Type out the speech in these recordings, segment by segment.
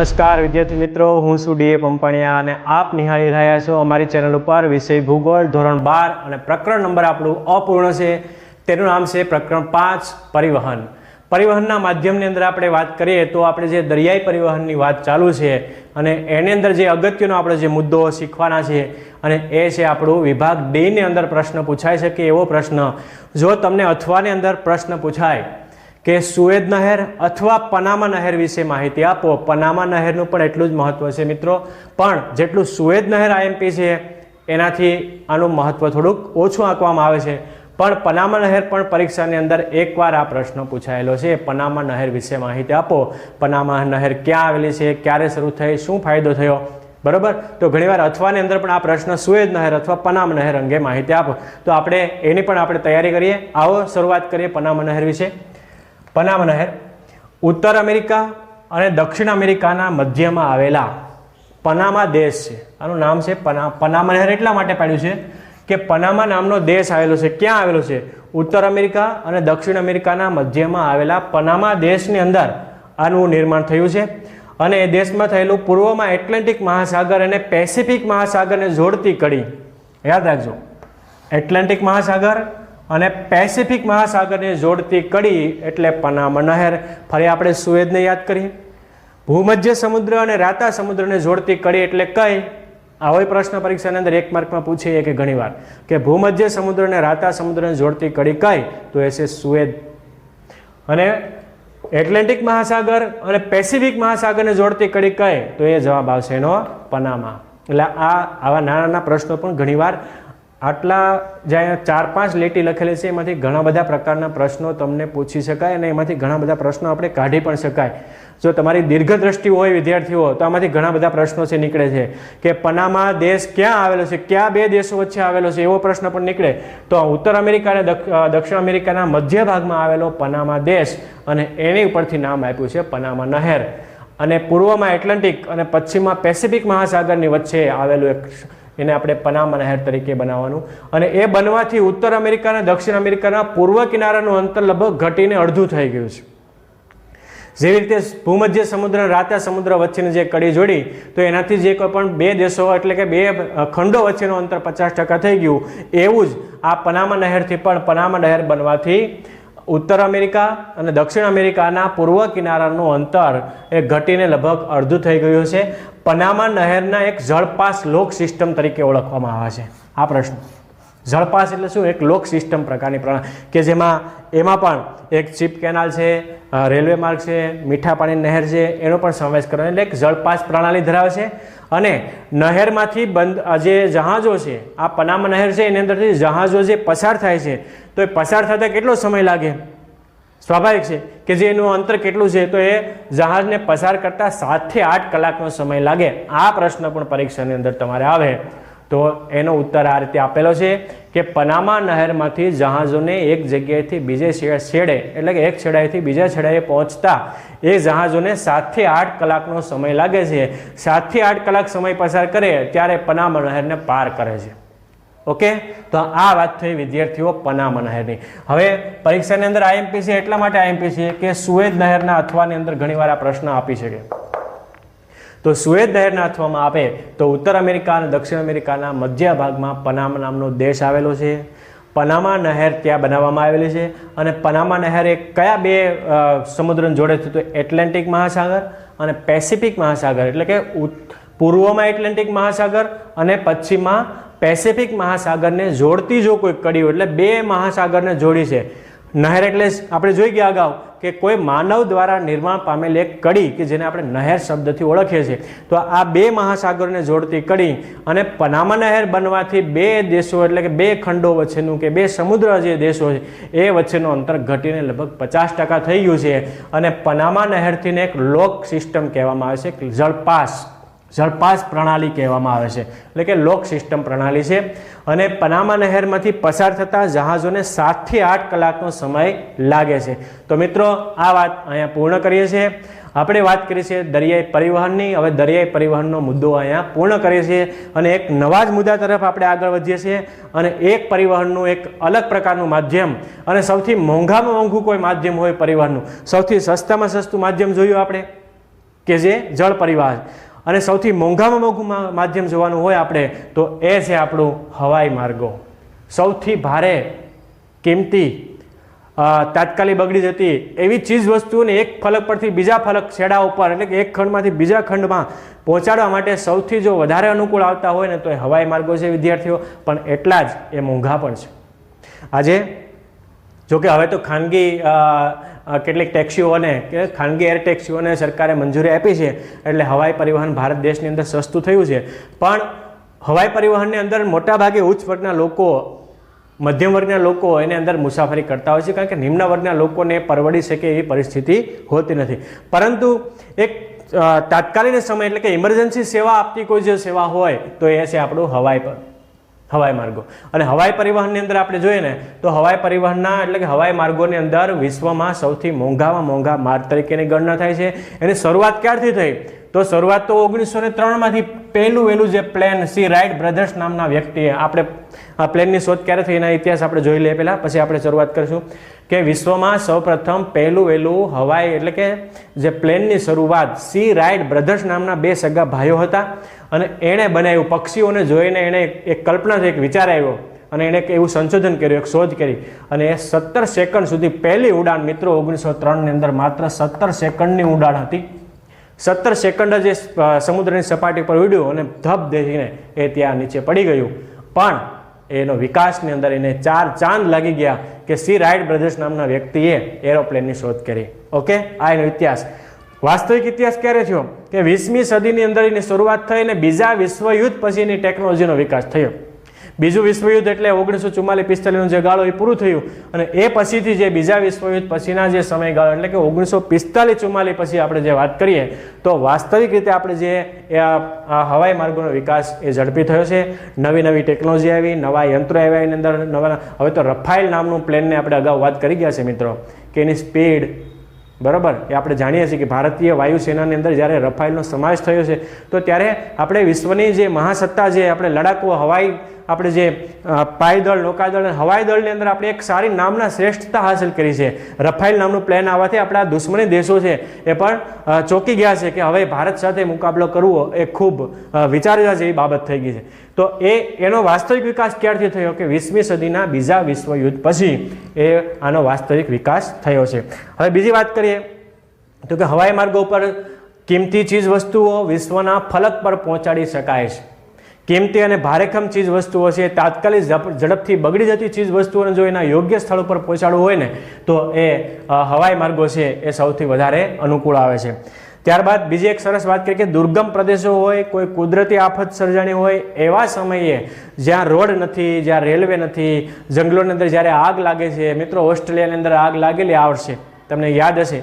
નમસ્કાર વિદ્યાર્થી મિત્રો, હું છું ડીએ પંપાણિયા અને આપ નિહાળી રહ્યા છો અમારી ચેનલ ઉપર વિષય ભૂગોળ ધોરણ બાર અને પ્રકરણ નંબર આપણું અપૂર્ણ છે. તેનું નામ છે પ્રકરણ પાંચ, પરિવહન. પરિવહનના માધ્યમની અંદર આપણે વાત કરીએ તો આપણે જે દરિયાઈ પરિવહનની વાત ચાલુ છે અને એની અંદર જે અગત્યનો આપણે જે મુદ્દો શીખવાના છે અને એ છે આપણું વિભાગ ડીની અંદર પ્રશ્ન પૂછાઈ શકે એવો પ્રશ્ન, જો તમને અથવાની અંદર પ્રશ્ન પૂછાય કે સુએદ નહેર અથવા પનામા નહેર વિશે માહિતી આપો. પનામા નહેરનું પણ એટલું જ મહત્વ છે મિત્રો. પણ જેટલું સુએદ નહેર આઈએમપી છે, એનાથી આનું મહત્વ થોડુંક ઓછું આંકવામાં આવે છે. પણ પનામા નહેર પણ પરીક્ષાની અંદર એકવાર આ પ્રશ્ન પૂછાયેલો છે. પનામા નહેર વિશે માહિતી આપો. પનામા નહેર ક્યાં આવેલી છે, ક્યારે શરૂ થઈ, શું ફાયદો થયો? બરોબર? તો ઘણીવાર અથવાની અંદર પણ આ પ્રશ્ન સુએજ નહેર અથવા પનામ નહેર અંગે માહિતી આપો. તો આપણે એની પણ આપણે તૈયારી કરીએ. આવો શરૂઆત કરીએ પનામા નહેર વિશે. પનામા નહેર, ઉત્તર અમેરિકા અને દક્ષિણ અમેરિકાના મધ્યમાં આવેલા પનામા દેશ છે. આનું નામ છે પના, પનામા નહેર એટલા માટે પાડ્યું છે કે પનામા નામનો દેશ આવેલો છે. ક્યાં આવેલો છે? ઉત્તર અમેરિકા અને દક્ષિણ અમેરિકાના મધ્યમાં આવેલા પનામા દેશની અંદર આનું નિર્માણ થયું છે. અને એ દેશમાં થયેલું પૂર્વમાં એટલાન્ટિક મહાસાગર અને પેસિફિક મહાસાગરને જોડતી કડી, યાદ રાખજો, એટલાન્ટિક મહાસાગર અને પેસિફિક મહાસાગરને જોડતી કડી એટલે પનામા નહેર. ફરી આપણે સુએદને યાદ કરીએ. ભૂમધ્ય સમુદ્ર અને રાતા સમુદ્રને જોડતી કડી એટલે કઈ? આવો પ્રશ્ન પરીક્ષાની અંદર એક માર્કમાં પૂછીએ કે ઘણીવાર. કે ભૂમધ્ય સમુદ્ર અને રાતા સમુદ્રને જોડતી કડી કઈ? તો એ છે સુએદ. અને એટલાન્ટિક મહાસાગર અને પેસિફિક મહાસાગરને જોડતી કડી કઈ? તો એ જવાબ આવશે એનો પનામા. એટલે આ આવા નાના નાના પ્રશ્નો પણ ઘણીવાર આટલા જે અહીંયા ચાર પાંચ લેટી લખેલી છે, એમાંથી ઘણા બધા પ્રકારના પ્રશ્નો તમને પૂછી શકાય અને એમાંથી ઘણા બધા પ્રશ્નો આપણે કાઢી પણ શકાય. જો તમારી દીર્ઘદ્રષ્ટિ હોય વિદ્યાર્થીઓ, તો આમાંથી ઘણા બધા પ્રશ્નો છે, નીકળે છે. કે પનામા દેશ ક્યાં આવેલો છે, ક્યાં બે દેશો વચ્ચે આવેલો છે, એવો પ્રશ્ન પણ નીકળે. તો ઉત્તર અમેરિકા અને દક્ષ- દક્ષિણ અમેરિકાના મધ્ય ભાગમાં આવેલો પનામા દેશ અને એની ઉપરથી નામ આપ્યું છે, પનામા નહેર. અને પૂર્વમાં એટલાન્ટિક અને પશ્ચિમમાં પેસિફિક મહાસાગરની વચ્ચે આવેલું એક એને આપણે પનામા નહેર તરીકે બનાવવાનું. અને એ બનવાથી ઉત્તર અમેરિકા અને દક્ષિણ અમેરિકાના પૂર્વ કિનારાનું અંતર લગભગ ઘટીને અડધું થઈ ગયું છે. જેવી રીતે ભૂમધ્ય સમુદ્ર રાતા સમુદ્ર વચ્ચેની જે કડી જોડી, તો એનાથી જે કોઈ પણ બે દેશો એટલે કે બે ખંડો વચ્ચેનું અંતર પચાસ ટકા થઈ ગયું, એવું જ આ પનામા નહેરથી પણ પનામા નહેર બનવાથી ઉત્તર અમેરિકા અને દક્ષિણ અમેરિકાના પૂર્વ કિનારાનું અંતર એ ઘટીને લગભગ અડધું થઈ ગયું છે. પનામા નહેરના એક જળપાસ લોક સિસ્ટમ તરીકે ઓળખવામાં આવે છે. આ પ્રશ્ન. જળપાસ એટલે શું? એક લોક સિસ્ટમ પ્રકારની પ્રણાલી. કે જેમાં, એમાં પણ એક ચીપ કેનાલ છે રેલવે માર્ગ છે, મીઠા પાણી નહેર છે, એનો પણ સમાવેશ કરવાનો એટલે એક જળપાસ પ્રણાલી ધરાવે છે. અને નહેરમાંથી બંધ જે જહાજો છે, આ પનામા નહેર છે, એની અંદરથી જહાજો જે પસાર થાય છે, તો એ પસાર થતાં કેટલો સમય લાગે? સ્વાભાવિક છે કે જે એનું અંતર કેટલું છે તો એ જહાજને પસાર કરતાં સાતથી આઠ કલાકનો સમય લાગે. આ પ્રશ્ન પણ પરીક્ષાની અંદર તમારે આવે. તો એનો ઉત્તર આ રીતે આપેલો છે કે પનામા નહેરમાંથી જહાજોને એક જગ્યાએથી બીજે છેડે એટલે કે એક છેડાએથી બીજા છેડાએ પહોંચતા એ જહાજોને સાતથી આઠ કલાકનો સમય લાગે છે. સાતથી આઠ કલાક સમય પસાર કરે ત્યારે પનામા નહેરને પાર કરે છે. ઓકે? તો આ વાત થઈ વિદ્યાર્થીઓ પનામા નહેરની હવે પરીક્ષાની અંદર આઈએમપીસી એટલા માટે આઈએમપીસી કે સુએજ નહેરના અથવાની અંદર ઘણીવાર આ પ્રશ્ન આપી શકે. તો સુએજ નહેરના અથવામાં આપે તો ઉત્તર અમેરિકા અને દક્ષિણ અમેરિકાના મધ્ય ભાગમાં પનામા નામનો દેશ આવેલો છે. પનામા નહેર ત્યાં બનાવવામાં આવેલી છે અને પનામા નહેર એ કયા બે સમુદ્રને જોડે છે તો એટલાન્ટિક મહાસાગર અને પેસિફિક મહાસાગર, એટલે કે ઉત- પૂર્વમાં એટલાન્ટિક મહાસાગર અને પશ્ચિમમાં પેસિફિક મહાસાગરને જોડતી જો કોઈ કડી એટલે બે મહાસાગરને જોડી છે. નહેર એટલે આપણે જોઈ ગયા અગાઉ કે કોઈ માનવ દ્વારા નિર્માણ પામેલ એક કડી કે જેને આપણે નહેર શબ્દથી ઓળખીએ છીએ. તો આ બે મહાસાગરોને જોડતી કડી અને પનામા નહેર બનવાથી બે દેશો, એટલે કે બે ખંડો વચ્ચેનું કે બે સમુદ્ર જે દેશો છે, એ વચ્ચેનું અંતર ઘટીને લગભગ પચાસ ટકા થઈ ગયું છે. અને પનામા નહેરથીને એક લોક સિસ્ટમ કહેવામાં આવે છે જળપાસ. જળપાસ પ્રણાલી કહેવામાં આવે છે. એટલે કે લોક સિસ્ટમ પ્રણાલી છે. અને પનામા નહેરમાંથી પસાર થતા જહાજોને સાતથી આઠ કલાકનો સમય લાગે છે. તો મિત્રો, આ વાત અહીંયા પૂર્ણ કરીએ છીએ. આપણે વાત કરી છે દરિયાઈ પરિવહનની. હવે દરિયાઈ પરિવહનનો મુદ્દો અહીંયા પૂર્ણ કરીએ છીએ. અને એક નવા જ મુદ્દા તરફ આપણે આગળ વધીએ છીએ. અને એક પરિવહનનું એક અલગ પ્રકારનું માધ્યમ અને સૌથી મોંઘામાં મોંઘું કોઈ માધ્યમ હોય પરિવહનનું. સૌથી સસ્તામાં સસ્તું માધ્યમ જોયું આપણે? કે જે જળ પરિવહન. અને સૌથી મોંઘામાં મોંઘું માધ્યમ જોવાનું હોય આપણે, તો એ છે આપણું હવાઈ માર્ગો. સૌથી ભારે કિંમતી તાત્કાલિક બગડી જતી એવી ચીજ વસ્તુઓને એક ફલક પરથી બીજા ફલક છેડા ઉપર એટલે કે એક ખંડમાંથી બીજા ખંડમાં પહોંચાડવા માટે સૌથી જો વધારે અનુકૂળ આવતા હોય ને તો એ હવાઈ માર્ગો છે વિદ્યાર્થીઓ, પણ એટલા જ એ મોંઘા પણ છે. આજે, જોકે હવે તો ખાનગી કેટલીક ટેક્સીઓને કે ખાનગી એર ટેક્સીઓને સરકારે મંજૂરી આપી છે એટલે હવાઈ પરિવહન ભારત દેશની અંદર સસ્તું થયું છે. પણ હવાઈ પરિવહનની અંદર મોટાભાગે ઉચ્ચ વર્ગના લોકો, મધ્યમ વર્ગના લોકો એની અંદર મુસાફરી કરતા હોય છે કારણ કે નિમ્ન વર્ગના લોકોને પરવડી શકે એવી પરિસ્થિતિ હોતી નથી. પરંતુ એક તાત્કાલિક સમય એટલે કે ઇમરજન્સી સેવા આપતી કોઈ જે સેવા હોય તો એ છે આપણું હવાઈ પર. હવાઈ માર્ગો. અને હવાઈ પરિવહનની અંદર આપણે જોઈએ ને, તો હવાઈ પરિવહનના એટલે કે હવાઈ માર્ગોની અંદર વિશ્વમાં સૌથી મોંઘામાં મોંઘા માર્ગ તરીકેની ગણના થાય છે. એની શરૂઆત ક્યારથી થઈ? તો શરૂઆત તો ઓગણીસો ને ત્રણમાંથી પહેલું વહેલું જે પ્લેન સી રાઇટ બ્રધર્સ નામના વ્યક્તિએ આપણે આ પ્લેનની શોધ ક્યારે થઈ એના ઇતિહાસ આપણે જોઈ લઈએ પહેલાં, પછી આપણે શરૂઆત કરીશું કે વિશ્વમાં સૌપ્રથમ પહેલું વહેલું હવાઈ એટલે કે જે પ્લેનની શરૂઆત સી રાઇડ બ્રધર્સ નામના બે સગા ભાઈઓ હતા અને એણે બનાવ્યું, પક્ષીઓને જોઈને એણે એક- કલ્પના એક વિચાર આવ્યો અને એણે એવું સંશોધન કર્યું, એક શોધ કરી અને એ સત્તર સેકન્ડ સુધી પહેલી ઉડાન મિત્રો ઓગણીસો ત્રણની અંદર માત્ર સત્તર સેકન્ડની ઉડાન હતી. સત્તર સેકન્ડ જ સમુદ્રની સપાટી પર ઉડ્યું અને ધબ દેખીને એ ત્યાં નીચે પડી ગયું. પણ એનો વિકાસની અંદર એને ચાર ચાંદ લાગી ગયા કે સી રાઇડ બ્રધર્સ નામના વ્યક્તિએ એરોપ્લેનની શોધ કરી. ઓકે? આ એનો ઇતિહાસ. વાસ્તવિક ઇતિહાસ ક્યારે થયો? કે વીસમી સદીની અંદર એની શરૂઆત થઈ અને બીજા વિશ્વયુદ્ધ પછી એની ટેકનોલોજીનો વિકાસ થયો. બીજું વિશ્વયુદ્ધ એટલે ઓગણીસો ચુમ્માલીસ પિસ્તાલીસનું જે ગાળો એ પૂરું થયું અને એ પછીથી જે બીજા વિશ્વયુદ્ધ પછીના જે સમયગાળો, એટલે કે ઓગણીસો પિસ્તાલીસ ચુમ્માલીસ પછી આપણે જે વાત કરીએ, તો વાસ્તવિક રીતે આપણે જે આ હવાઈ માર્ગોનો વિકાસ એ ઝડપી થયો છે. નવી નવી ટેકનોલોજી આવી, નવા યંત્રો આવ્યા એની અંદર નવા હવે તો રફાઇલ નામનું પ્લેનને આપણે અગાઉ વાત કરી ગયા છે મિત્રો, કે એની સ્પીડ, બરાબર? એ આપણે જાણીએ છીએ કે ભારતીય વાયુસેનાની અંદર જ્યારે રફાઇલનો સમાવેશ થયો છે, તો ત્યારે આપણે વિશ્વની જે મહાસત્તા જે આપણે લડાકુ હવાઈ આપણે જે પાયદળ નૌકાદળ અને હવાઈ દળની અંદર આપણે એક સારી નામના શ્રેષ્ઠતા હાંસલ કરી છે. રફાઇલ નામનું પ્લેન આવવાથી આપણા દુશ્મની દેશો છે. એ પણ ચોંકી ગયા છે કે હવે ભારત સાથે મુકાબલો કરવો એ ખૂબ વિચારવા જેવી બાબત થઈ ગઈ છે. તો એ, એનો વાસ્તવિક વિકાસ ક્યારથી થયો કે વીસમી સદીના બીજા વિશ્વયુદ્ધ પછી એ આનો વાસ્તવિક વિકાસ થયો છે. હવે બીજી વાત કરીએ તો કે હવાઈ માર્ગો ઉપર કિંમતી ચીજ વસ્તુઓ વિશ્વના ફલક પર પહોંચાડી શકાય છે. કિંમતી અને ભારેખમ ચીજ વસ્તુઓ છે, તાત્કાલિક ઝડપથી બગડી જતી ચીજ વસ્તુઓને જો એના યોગ્ય સ્થળ ઉપર પહોંચાડવું હોય ને, તો એ હવાઈ માર્ગો છે, એ સૌથી વધારે અનુકૂળ આવે છે. ત્યારબાદ બીજી એક સરસ વાત કરીએ કે દુર્ગમ પ્રદેશો હોય, કોઈ કુદરતી આફત સર્જાણી હોય, એવા સમયે જ્યાં રોડ નથી, જ્યાં રેલવે નથી, જંગલોની અંદર જ્યારે આગ લાગે છે, મિત્રો ઓસ્ટ્રેલિયાની અંદર આગ લાગેલી આવડશે તમને યાદ હશે.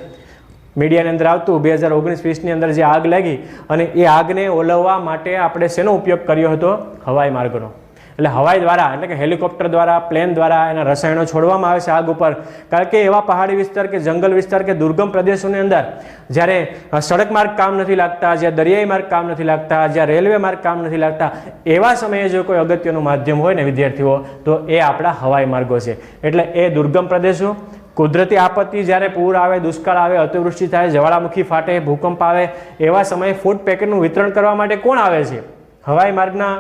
મીડિયાની અંદર આવતું, બે હજાર ઓગણીસ વીસની અંદર જે આગ લાગી અને એ આગને ઓલવવા માટે આપણે શેનો ઉપયોગ કર્યો હતો? હવાઈ માર્ગનો. એટલે હવાઈ દ્વારા, એટલે કે હેલિકોપ્ટર દ્વારા, પ્લેન દ્વારા એના રસાયણો છોડવામાં આવે છે આગ ઉપર. કારણ કે એવા પહાડી વિસ્તાર કે જંગલ વિસ્તાર કે દુર્ગમ પ્રદેશોની અંદર, જ્યારે સડક માર્ગ કામ નથી લાગતા, જ્યાં દરિયાઈ માર્ગ કામ નથી લાગતા, જ્યાં રેલવે માર્ગ કામ નથી લાગતા, એવા સમયે જો કોઈ અગત્યનું માધ્યમ હોય ને વિદ્યાર્થીઓ, તો એ આપણા હવાઈ માર્ગો છે. એટલે એ દુર્ગમ પ્રદેશો કુદરતી આપત્તિ જ્યારે પૂર આવે, દુષ્કાળ આવે, અતિવૃષ્ટિ થાય, જ્વાળામુખી ફાટે, ભૂકંપ આવે, એવા સમયે ફૂડ પેકેટનું વિતરણ કરવા માટે કોણ આવે છે? હવાઈ માર્ગના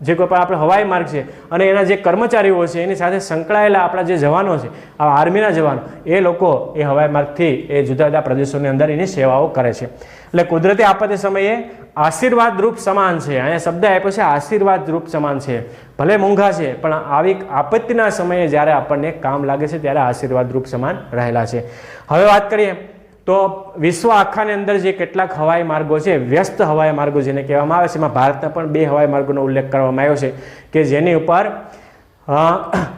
જે કોઈ પણ આપણે હવાઈ માર્ગ છે અને એના જે કર્મચારીઓ છે, એની સાથે સંકળાયેલા આપણા જે જવાનો છે આ આર્મીના જવાનો, એ લોકો એ હવાઈ માર્ગથી એ જુદા જુદા પ્રદેશોની અંદર એની સેવાઓ કરે છે. એટલે કુદરતી આપત્તિ સમયે આશીર્વાદ રૂપ સમાન છે. અહીંયા શબ્દ આપ્યો છે આશીર્વાદ રૂપ સમાન છે. ભલે મોંઘા છે, પણ આવી આપત્તિના સમયે જ્યારે આપણને કામ લાગે છે, ત્યારે આશીર્વાદ રૂપ સમાન રહેલા છે. હવે વાત કરીએ, તો વિશ્વ આખાની અંદર જે કેટલાક હવાઈ માર્ગો છે, વ્યસ્ત હવાઈ માર્ગો જેને કહેવામાં આવે છે, એમાં ભારતના પણ બે હવાઈ માર્ગોનો ઉલ્લેખ કરવામાં આવ્યો છે, કે જેની ઉપર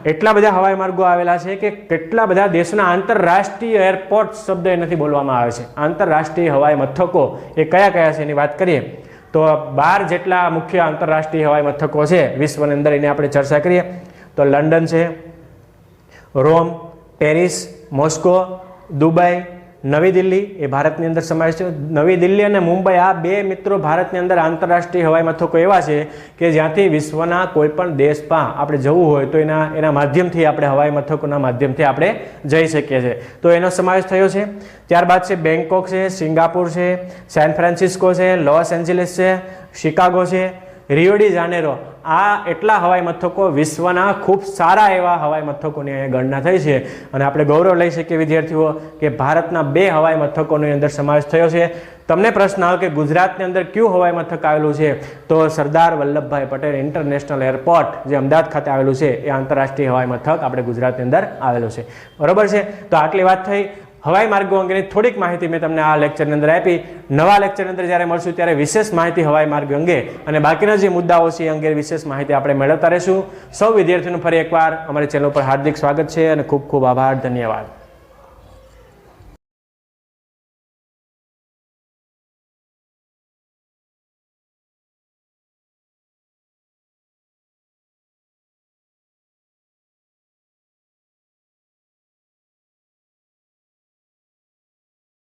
એટલા બધા હવાઈ માર્ગો આવેલા છે કે કેટલા બધા દેશના આંતરરાષ્ટ્રીય એરપોર્ટ શબ્દ એનાથી બોલવામાં આવે છે. આંતરરાષ્ટ્રીય હવાઈ મથકો એ કયા કયા છે એની વાત કરીએ. તો બાર જેટલા મુખ્ય આંતરરાષ્ટ્રીય હવાઈ મથકો છે, વિશ્વની અંદર એની આપણે ચર્ચા કરીએ. તો લંડન છે, રોમ, પેરિસ, મોસ્કો, દુબઈ નવી દિલ્હી એ ભારતની અંદર સમાવેશ છે. નવી દિલ્હી અને મુંબઈ આ બે મિત્રો ભારતની અંદર આંતરરાષ્ટ્રીય હવાઈ મથકો એવા છે કે જ્યાંથી વિશ્વના કોઈ પણ દેશમાં આપણે જવું હોય તો એના એના માધ્યમથી આપણે હવાઈ મથકોના માધ્યમથી આપણે જઈ શકીએ છીએ. તો એનો સમાવેશ થયો છે. ત્યારબાદ છે બેંકોક છે, સિંગાપુર છે, સેન ફ્રાન્સિસ્કો છે, લોસ એન્જલિસ છે, શિકાગો છે રિયોડી જાનેરો આ એટલા હવાઈ મથકો વિશ્વના ખૂબ સારા એવા હવાઈ મથકોની અહીંયા ગણના થઈ છે. અને આપણે ગૌરવ લઈ શકીએ વિદ્યાર્થીઓ કે ભારતના બે હવાઈ મથકોની અંદર સમાવેશ થયો છે. તમને પ્રશ્ન આવે કે ગુજરાતની અંદર કયું હવાઈ મથક આવેલું છે? તો સરદાર વલ્લભભાઈ પટેલ ઇન્ટરનેશનલ એરપોર્ટ જે અમદાવાદ ખાતે આવેલું છે, એ આંતરરાષ્ટ્રીય હવાઈ મથક આપણે ગુજરાતની અંદર આવેલું છે. બરોબર છે? તો આટલી વાત થઈ. હવાઈ માર્ગો અંગેની થોડીક માહિતી મેં તમને આ લેક્ચરની અંદર આપી. નવા લેક્ચરની અંદર જ્યારે મળશું ત્યારે વિશેષ માહિતી હવાઈ માર્ગ અંગે અને બાકીના જે મુદ્દાઓ છે એ અંગે વિશેષ માહિતી આપણે મેળવતા રહીશું. સૌ વિદ્યાર્થીઓનું ફરી એકવાર અમારી ચેનલ પર હાર્દિક સ્વાગત છે અને ખૂબ ખૂબ આભાર, ધન્યવાદ.